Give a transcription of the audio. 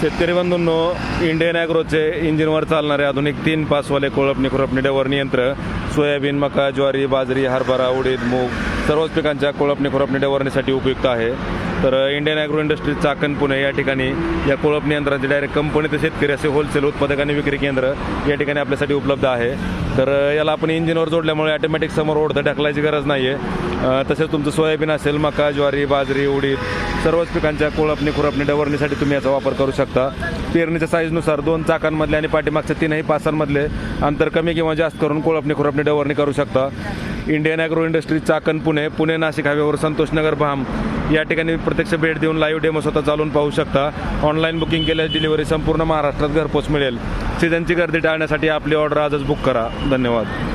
शेतकरी बंधूंनो इंडियन ॲग्रोचे इंजिनवर चालणारे आधुनिक तीन पासवाले कोळपणी खुरपणी डवरणी यंत्र सोयाबीन मका ज्वारी बाजरी हरभरा उडीद मूग सर्वच पिकांच्या कोळपणी खुरपणी डवरणीसाठी उपयुक्त आहे. तर Indian agro industry Chakan Pune या ठिकाणी या कोळपणी यंत्रांचे डायरेक्ट कंपनी ते शेतकरी असे होलसेल उत्पादक आणि विक्री केंद्र या ठिकाणी आपल्यासाठी उपलब्ध आहे. तर याला आपण इंजिनवर जोडल्यामुळे ॲटोमॅटिक समोर ओढतं ढकलायची गरज नाही आहे तसेच तुमचं सोयाबीन असेल मका ज्वारी बाजरी उडीद सर्वच पिकांच्या कोळपणी खुरपणी डवरणीसाठी तुम्ही याचा वापर करू शकता. पेरणीच्या साईजनुसार दोन चाकांमधले आणि पाठीमागच्या तीनही पासांमधले अंतर कमी किंवा जास्त करून कोळपणी खुरपणी डवरणी करू शकता. Indian agro industry Chakan Pune Pune Nashik हायवेवर संतोषनगर भाम. या ठिकाणी प्रत्यक्ष भेट देऊन लाईव्ह डेमो स्वतः चालून पाहू शकता. ऑनलाईन बुकिंग केल्यास डिलिव्हरी संपूर्ण महाराष्ट्रात घरपोच मिळेल. सीझनची गर्दी टाळण्यासाठी आपली ऑर्डर आजच बुक करा. धन्यवाद.